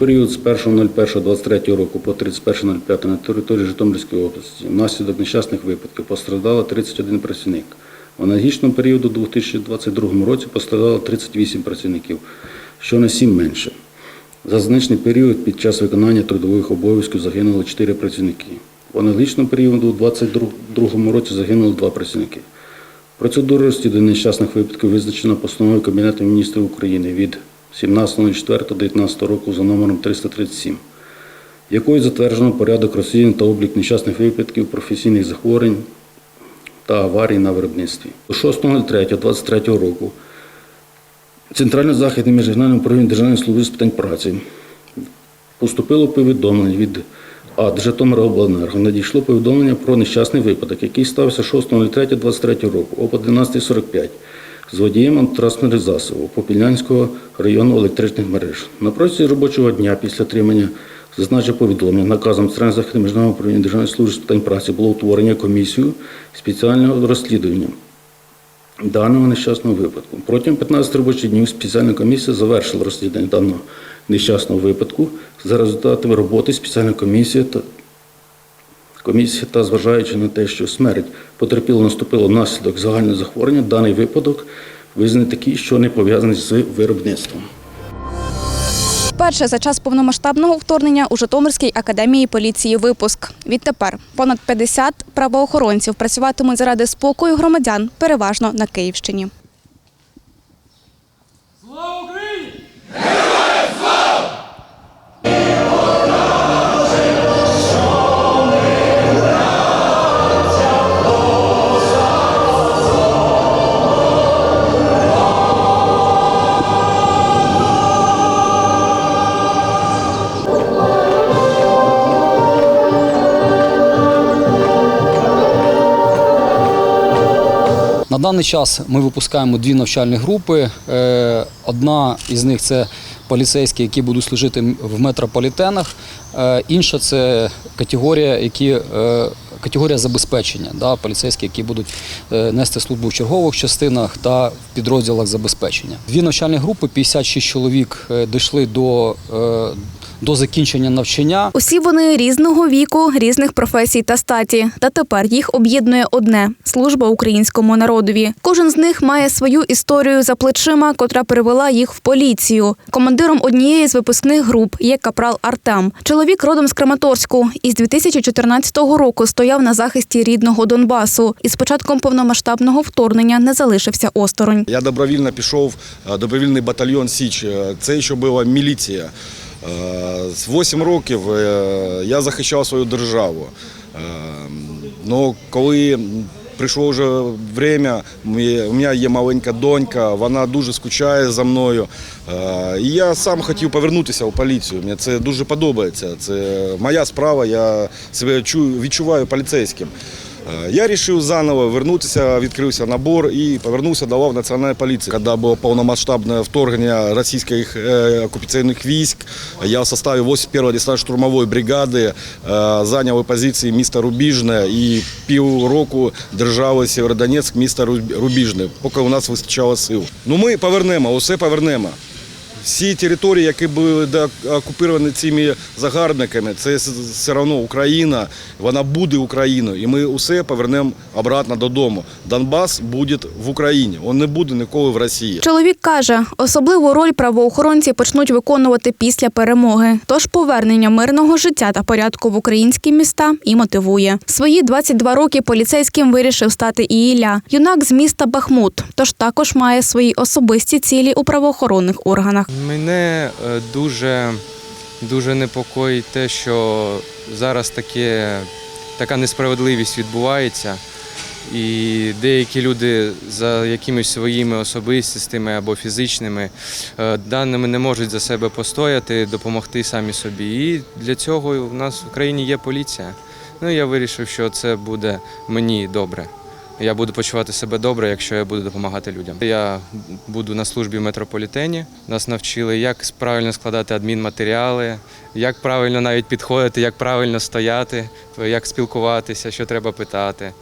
період з 1.01.23 року по 31.05 на території Житомирської області внаслідок нещасних випадків постраждало 31 працівник. В аналогічному періоду у 2022 році постраждало 38 працівників, що на 7 менше. За значний період під час виконання трудових обов'язків загинуло 4 працівники. В аналогічному періоду у 2022 році загинуло 2 працівники. Процедура розслідування нещасних випадків визначена постановою Кабінету міністрів України від 17.04.19 року за номером 337, якою затверджено порядок розслідування та облік нещасних випадків професійних захворювань та аварій на виробництві. До 6.03.23 року Центральне західне міжрегіональне управління Державної служби з питань праці поступило повідомлення від АД Житомиробленерго. Надійшло повідомлення про нещасний випадок, який стався 6.03.23 року об 11.45 з водієм транспортних засобів Попільнянського району електричних мереж. На протязі робочого дня після отримання зазначеного повідомлення наказом Центрального західного міжнародного управління Державної служби з питань праці було утворення комісію спеціального розслідування даного нещасного випадку. Протягом 15 робочих днів спеціальна комісія завершила розслідування даного нещасного випадку за результатами роботи спеціальної комісії та комісії та зважаючи на те, що смерть потерпіло наступила внаслідок загального захворювання, даний випадок визнаний такий, що не пов'язаний з виробництвом. Перше за час повномасштабного вторгнення у Житомирській академії поліції випуск. Відтепер понад 50 правоохоронців працюватимуть заради спокою громадян, переважно на Київщині. Слава Україні! Даний час ми випускаємо дві навчальні групи. Е, Одна із них це поліцейські, які будуть служити в метрополітенах. Е, Інша це категорія, які, е, категорія забезпечення, да, поліцейські, які будуть нести службу в чергових частинах та в підрозділах забезпечення. Дві навчальні групи, 56 чоловік, дійшли до, до закінчення навчання. Усі вони різного віку, різних професій та статі. Та тепер їх об'єднує одне служба українському народові. Кожен з них має свою історію за плечима, котра привела їх в поліцію. Командиром однієї з випускних груп є капрал Артем. Чоловік родом з Краматорську і з 2014 року стояв на захисті рідного Донбасу. І з початком повномасштабного вторгнення не залишився осторонь. Я добровільно пішов е, добровільний батальйон Січ. Е, Це ще була міліція. З 8 років е, я захищав свою державу. Е, Ну, коли прийшло вже время, у мене є маленька донька, вона дуже скучає за мною. Е, І я сам хотів повернутися в поліцію. Мені це дуже подобається. Це моя справа, я себе відчуваю поліцейським. Е, Я вирішив заново вернутися, відкрився набор і повернувся до лав національної поліції. Коли було повномасштабне вторгнення російських е, окупаційних військ, я в составі 81-ї десантно-штурмової бригади е, зайняв позиції міста Рубіжне і півроку держали Сєвєродонецьк, місто Руб- Рубіжне, поки у нас вистачало сил. Ну ми повернемо, усе повернемо. Всі території, які були окуповані цими загарбниками, це все одно Україна, вона буде Україною, і ми усе повернемо обратно додому. Донбас буде в Україні, він не буде ніколи в Росії. Чоловік каже, особливу роль правоохоронці почнуть виконувати після перемоги. Тож повернення мирного життя та порядку в українські міста і мотивує. Свої 22 роки поліцейським вирішив стати і Ілля, юнак з міста Бахмут. Тож також має свої особисті цілі у правоохоронних органах. Мене е, дуже, дуже непокоїть те, що зараз таке, така несправедливість відбувається. І деякі люди за якимись своїми особистістими або фізичними е, даними не можуть за себе постояти, допомогти самі собі. І для цього у нас в країні є поліція. Ну я вирішив, що це буде мені добре. Я буду почувати себе добре, якщо я буду допомагати людям. Я буду на службі в метрополітені. Нас навчили, як правильно складати адмінматеріали, як правильно навіть підходити, як правильно стояти, як спілкуватися, що треба питати.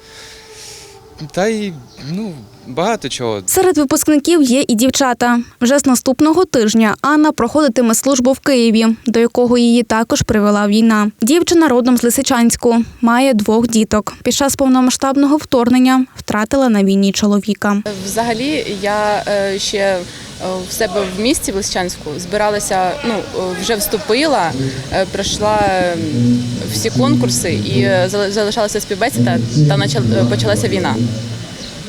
Та й ну, багато чого. Серед випускників є і дівчата. Вже з наступного тижня Анна проходитиме службу в Києві, до якого її також привела війна. Дівчина родом з Лисичанську, має двох діток. Під час повномасштабного вторгнення втратила на війні чоловіка. Взагалі, я е, ще в себе в місті в Лисичанську збиралася, ну е, вже вступила, е, пройшла е, всі конкурси і е, залишалася співбесіда, та е, почалася війна.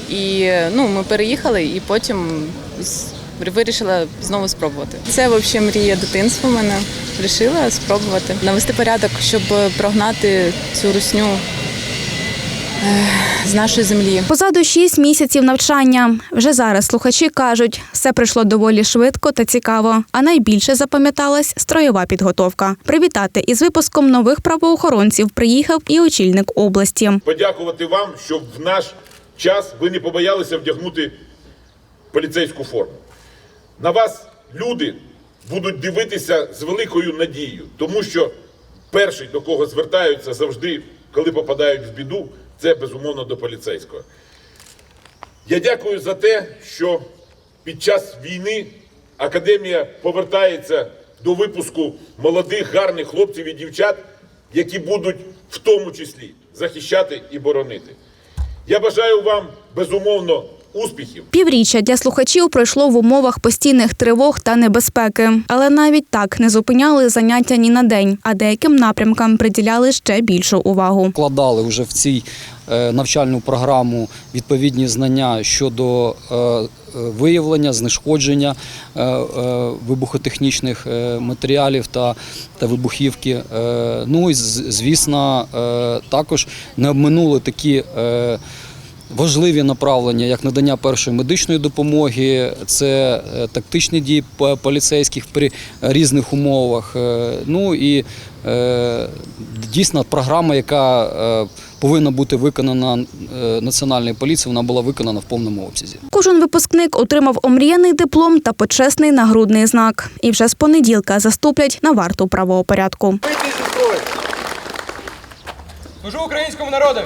І е, ну, ми переїхали, і потім вирішила знову спробувати. Це взагалі мрія дитинства в мене. Вирішила спробувати навести порядок, щоб прогнати цю русню е, з нашої землі. Позаду шість місяців навчання. Вже зараз слухачі кажуть, все пройшло доволі швидко та цікаво. А найбільше запам'яталась строєва підготовка. Привітати із випуском нових правоохоронців приїхав і очільник області. подякувати вам, що в наш час ви не побоялися вдягнути поліцейську форму. На вас люди будуть дивитися з великою надією, тому що перший, до кого звертаються завжди, коли попадають в біду, це безумовно до поліцейського. Я дякую за те, що під час війни академія повертається до випуску молодих, гарних хлопців і дівчат, які будуть в тому числі захищати і боронити. Я бажаю вам безумовно успіхів. Півріччя для слухачів пройшло в умовах постійних тривог та небезпеки, але навіть так не зупиняли заняття ні на день, а деяким напрямкам приділяли ще більшу увагу. Вкладали вже в цій е, навчальну програму відповідні знання щодо е, е, виявлення, знешкодження вибухотехнічних матеріалів та, та вибухівки. Ну і звісно, також не обминули такі. Важливі направлення, як надання першої медичної допомоги, це е, тактичні дії поліцейських при різних умовах. е, Ну і е, дійсно програма, яка повинна бути виконана національною поліцією, вона була виконана в повному обсязі. Кожен випускник отримав омріяний диплом та почесний нагрудний знак. І вже з понеділка заступлять на варту правопорядку. Служу українському народові!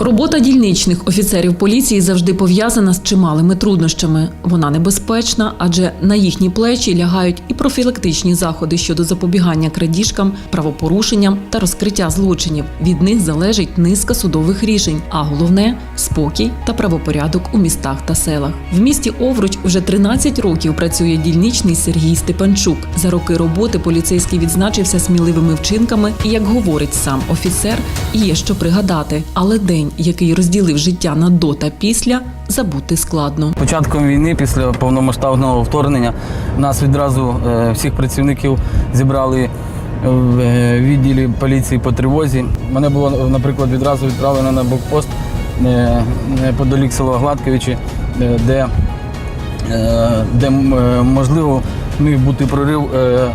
Робота дільничних офіцерів поліції завжди пов'язана з чималими труднощами. Вона небезпечна, адже на їхні плечі лягають і профілактичні заходи щодо запобігання крадіжкам, правопорушенням та розкриття злочинів. Від них залежить низка судових рішень, а головне спокій та правопорядок у містах та селах. В місті Овруч вже 13 років працює дільничний Сергій Степанчук. За роки роботи поліцейський відзначився сміливими вчинками, і як говорить сам офіцер, є що пригадати. Але день, який розділив життя на до та після, забути складно. Початком війни, після повномасштабного вторгнення, нас відразу е, всіх працівників зібрали в е, відділі поліції по тривозі. Мене було, наприклад, відразу відправлено на блокпост е, неподалік села Гладковичі, е, де, е, де е, можливо міг бути прорив е,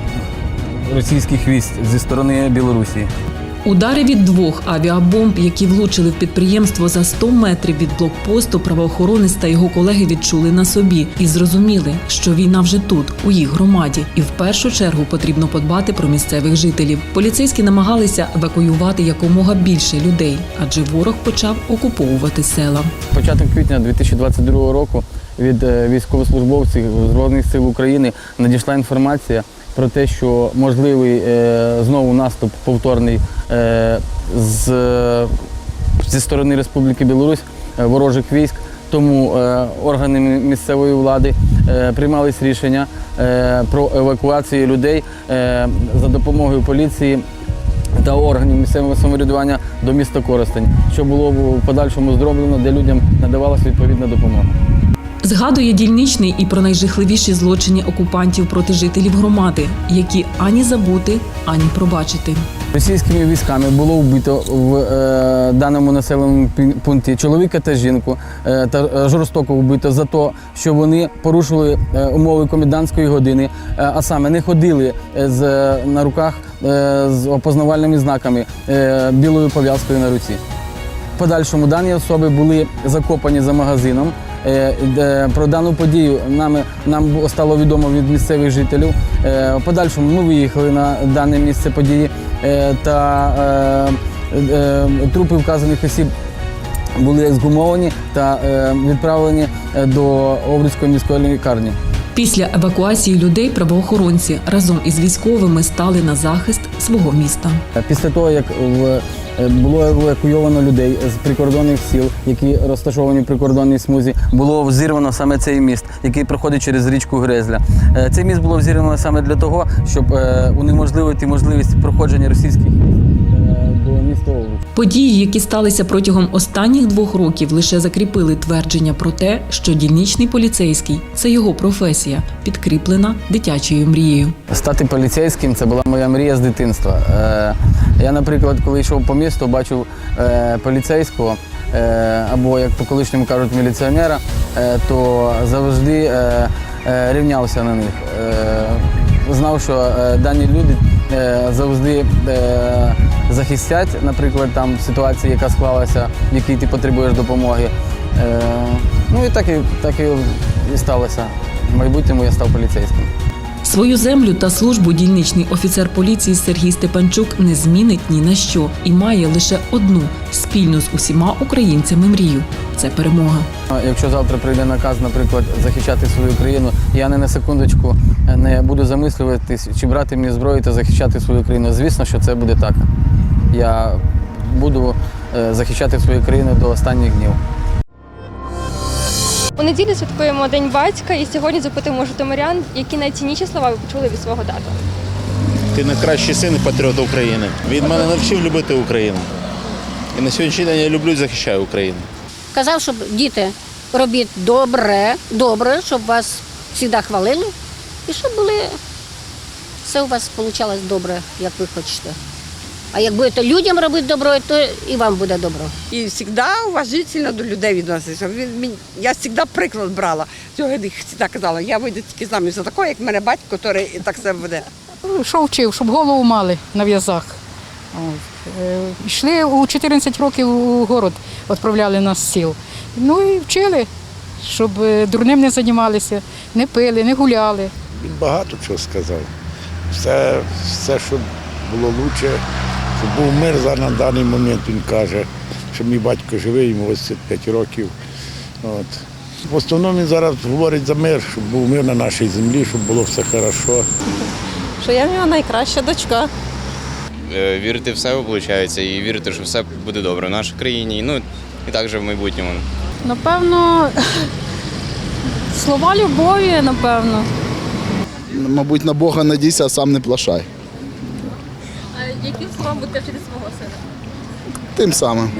російських військ зі сторони Білорусі. Удари від двох авіабомб, які влучили в підприємство за 100 метрів від блокпосту, правоохоронець та його колеги відчули на собі і зрозуміли, що війна вже тут, у їх громаді, і в першу чергу потрібно подбати про місцевих жителів. Поліцейські намагалися евакуювати якомога більше людей, адже ворог почав окуповувати села. Початок квітня 2022 року від е, військовослужбовців Збройних сил України надійшла інформація про те, що можливий е, знову наступ повторний е, з, зі сторони Республіки Білорусь е, ворожих військ. Тому е, органи місцевої влади е, приймались рішення е, про евакуацію людей е, за допомогою поліції та органів місцевого самоврядування до міста Коростень, що було в подальшому зроблено, де людям надавалася відповідна допомога. Згадує дільничний і про найжахливіші злочини окупантів проти жителів громади, які ані забути, ані пробачити. Російськими військами було вбито в е, даному населеному пункті чоловіка та жінку е, та жорстоко вбито за те, що вони порушили е, умови комендантської години, е, а саме не ходили е, з, на руках е, з опознавальними знаками е, білою пов'язкою на руці. В подальшому дані особи були закопані за магазином Про дану подію нами, нам стало відомо від місцевих жителів. Е, В подальшому ми виїхали на дане місце події е, та е, е, трупи вказаних осіб були ексгумовані та е, відправлені е, до Овруцької міської лікарні. Після евакуації людей правоохоронці разом із військовими стали на захист свого міста. Після того, як в- е, було евакуйовано людей з прикордонних сіл, які розташовані в прикордонній смузі, було взірвано саме цей міст, який проходить через річку Грезля. Е, Цей міст було взірвано саме для того, щоб е, унеможливити можливість проходження російських е, до міста Події, які сталися протягом останніх двох років, лише закріпили твердження про те, що дільничний поліцейський це його професія, підкріплена дитячою мрією. Стати поліцейським це була моя мрія з дитинства. Я, наприклад, коли йшов по місту, бачив е, поліцейського е, або, як по колишньому кажуть, міліціонера, е, то завжди е, е, рівнявся на них. Е, Знав, що е, дані люди е, завжди е, захистять, наприклад, там ситуації, яка склалася, в якій ти потребуєш допомоги. Е, Ну і так і, так і, і сталося. В майбутньому я став поліцейським. Свою землю та службу дільничний офіцер поліції Сергій Степанчук не змінить ні на що і має лише одну спільну з усіма українцями мрію це перемога. Якщо завтра прийде наказ, наприклад, захищати свою країну, я не на секундочку не буду замислюватись, чи брати мені зброю та захищати свою країну. Звісно, що це буде так. Я буду е, захищати свою країну до останніх днів. У неділю святкуємо День батька і сьогодні запитуємо житомирян, які найцінніші слова ви почули від свого тата. Ти найкращий син і патріот України. Він мене навчив любити Україну. І на сьогоднішній день я люблю і захищаю Україну. Казав, щоб діти робіть добре, добре, щоб вас завжди хвалили і щоб були все у вас вийшло добре, як ви хочете. А як будете людям робити добро, то і вам буде добро. І завжди уважительно до людей мені- я завжди приклад брала. Цього завжди казала, я вийду тільки заміж за такого, як в мене батько, який так себе веде. Що вчив, щоб голову мали на в'язах. Е, Йшли у 14 років у город, відправляли нас з сіл. Ну і вчили, щоб е, дурним не займалися, не пили, не гуляли. Він багато чого сказав. Все, все що було краще, щоб був мир зараз на даний момент, він каже, що мій батько живий, йому 85 років. От. В основному він зараз говорить за мир, щоб був мир на нашій землі, щоб було все добре. Що я в нього найкраща дочка. Вірити в себе виходить і вірити, що все буде добре в нашій країні, ну і також в майбутньому. Напевно, слова любові, напевно. Мабуть, на Бога надійся, а сам не плашай. Будете вчити свого сина? Тим самим.